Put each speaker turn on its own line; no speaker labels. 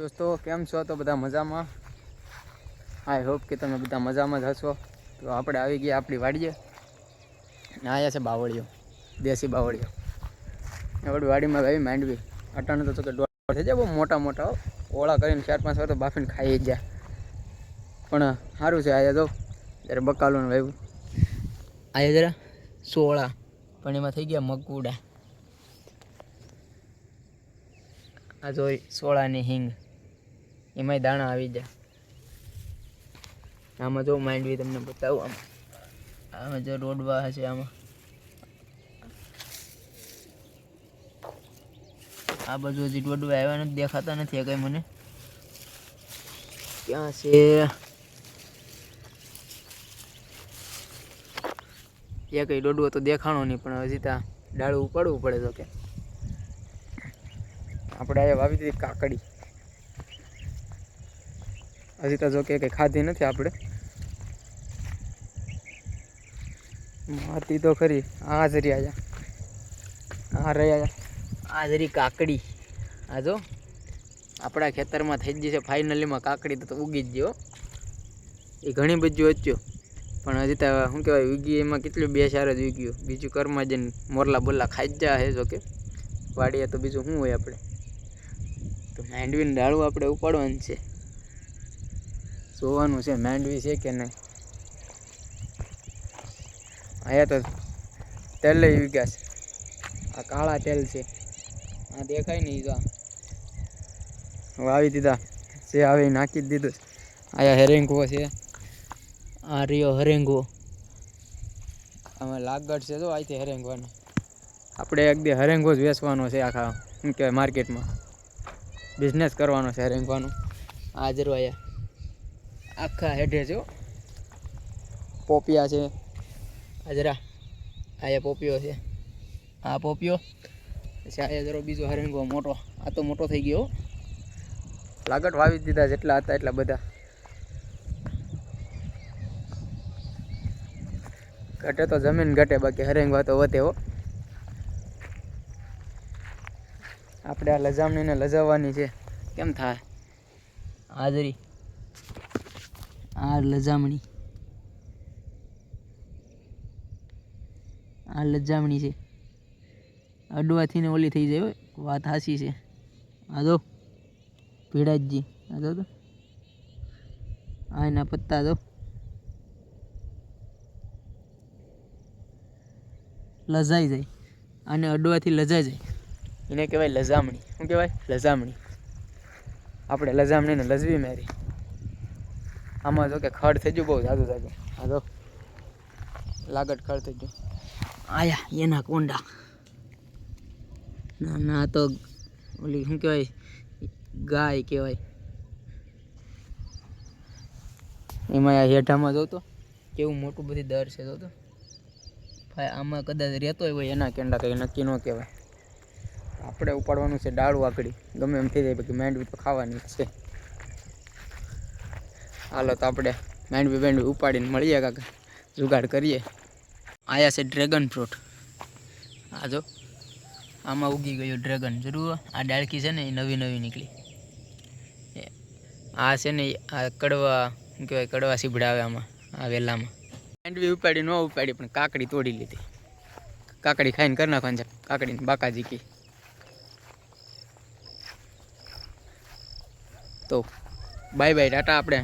દોસ્તો, કેમ છો? તો બધા મજામાં? આઈ હોપ કે તમે બધા મજામાં જ હશો. તો આપણે આવી ગયા આપણી વાડીએ. આવ્યા છે બાવળીઓ. દેશી બાવળીઓ. આપણી વાડીમાં ભાઈ માંડવી. અટાણે તો કે દોઢ થઈ જાય, બહુ મોટા મોટા ઓળા કરીને ચાર પાંચ વાર તો બાફીને ખાઈ જાય. પણ સારું છે આયા તો ત્યારે બકાલું વાવ્યું આયા જરા સોળા. પણ એમાં થઈ ગયા મગુડા. આ જોઈ સોળાની હિંગ. એમાંય દાણા આવી જાય. આમાં જો માંડવી તમને બતાવું આમાં. આમાં જો રોડવા હશે આમાં. આ બાજુ હજી ડોડવા આવ્યા નથી, દેખાતા નથી કઈ મને. ક્યાં છે? એ કઈ ડોડવો તો દેખાણો નહીં, પણ હજી ત્યાં ડાળું ઉપાડવું પડે તો કે. આપણે વાવી દીધી કાકડી. હજી તો જો કે કંઈ ખાધી નથી આપણે. માતી તો ખરી. આ જ રહ્યા આ રહી આયા આ જરી કાકડી. આ જો, આપણા ખેતરમાં થઈ જશે. ફાઇનલીમાં કાકડી તો ઉગી જ ગયો એ ઘણી બધી વચ્ચો. પણ હજી તો શું કહેવાય, ઉગી એમાં કેટલું બે સાર જ ઉગ્યું. બીજું ઘરમાં જઈને મોરલા બોરલા ખાઈ જ જાય જો કે. વાડીએ તો બીજું શું હોય આપણે? તો માંડવીને ડાળું આપણે ઉપાડવાનું છે. જોવાનું છે, માંડવી છે કે નહીં? અહીંયા તો તેલ લઈ છે. આ કાળા તેલ છે. આ દેખાય નહીં તો વાવી દીધા. જે આવે નાખી જ દીધું આયા હેરેંગો છે. આ રહ્યો હરેંગો. આમાં લાગડ છે તો અહીંથી હરેંગવાનો આપણે એક દી હરેંગો જ વેચવાનો છે આખા, શું કહેવાય, માર્કેટમાં. બિઝનેસ કરવાનો છે હરેંગવાનો હાજર જરો આયા આખા હેઠે છે પોપિયા છે. આ જરા આયા પોપિયો છે. આ પોપિયો પછી આયા જરો બીજો હરેંગો મોટો આ તો મોટો થઈ ગયો હો. લાગટ વાવી જ દીધા જેટલા હતા એટલા બધા. ઘટે તો જમીન ઘટે બાકી હરેંગવા તો વધે હો. આપણે આ લજામણીને લજાવવાની છે. કેમ થાય? હાજરી. આ લજામણી. આ લજામણી છે. અડવાથી ને ઓલી થઈ જાય વાત હાસી છે. આ જો ભીડાજી આ જો આ એના પત્તા જો લજાઈ જાય. અને અડવાથી લજાઈ જાય. એને કહેવાય લજામણી. શું કહેવાય? લજામણી. આપણે લજામણીને લજવી મારી. આમાં જો કે ખડ થઈ ગયું બહુ જાદુ જાદુ આ જો લાગટ ખડ થઈ ગયું. આયા, એના કોંડા. ના ના, તો ઓલી શું કહેવાય? ગાય કહેવાય. એમાં આ હેઠામાં જોતો, કેવું મોટું બધી દર છે જોતો. ભાઈ, આમાં કદાચ રહેતો હોય એના કેંડા કંઈ નક્કી ન કહેવાય. આપણે ઉપાડવાનું છે ડાળું આકડી ગમે એમ થઈ જાય, બાકી માંડવી તો ખાવાની છે. હાલો તો આપણે માંડવી બેન્ડવી ઉપાડીને મળીએ કાકા. જુગાડ કરીએ. આયા છે ડ્રેગન ફ્રૂટ આ જો, આમાં ઉગી ગયું ડ્રેગન જરૂર આ ડાળખી છે ને એ નવી નવી નીકળી. આ છે ને આ કડવા, શું કહેવાય, કડવા સીભડા આવે આમાં, આ વેલામાં. મેંડવી ઉપાડી ન ઉપાડી, પણ કાકડી તોડી લીધી. કાકડી ખાઈને કરી નાખવાની છે. કાકડીને બાકાજી કી. તો બાય બાય ટાટા આપણે.